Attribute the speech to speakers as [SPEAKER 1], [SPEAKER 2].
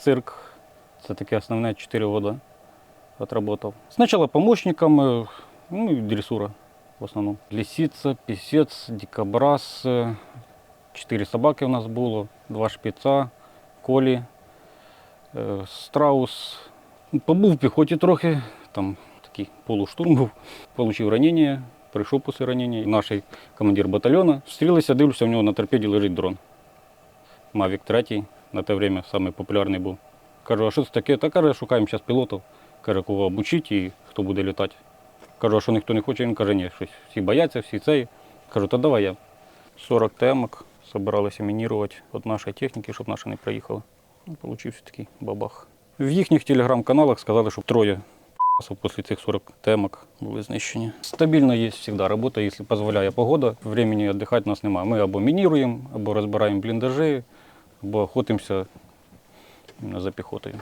[SPEAKER 1] цирк. Це таке основне 4 роки отработав. Спочатку помощником, ну і дресура в основному. Лисиця, пісець, дикобраз. е, Чотири собаки у нас було, два шпіца, колі, е, страус. Побув в піхоті трохи, там такий полуштурм був. Получив ранення, прийшов після ранення. Наш командир батальйону. Стрілися, дивлюся, у нього на торпеді лежить дрон. Мавік 3 на те время самий популярний був. Кажу, а що це таке? Та каже, шукаємо зараз пілотів. Каже, кого обучити і хто буде літати. Кажу, а що ніхто не хоче? Він каже, ні, щось всі бояться, всі цей. Кажу, то давай я. 40 темок збиралися мінірувати від нашої техніки, щоб наша не проїхала. Ну, Получився такий бабах. В їхніх телеграм-каналах сказали, що троє після цих 40 темок були знищені. Стабільно є завжди робота, якщо дозволяє погода. Времени віддихати нас немає. Ми або мініруємо, або розбираємо бліндажі, або охотимося за піхотою.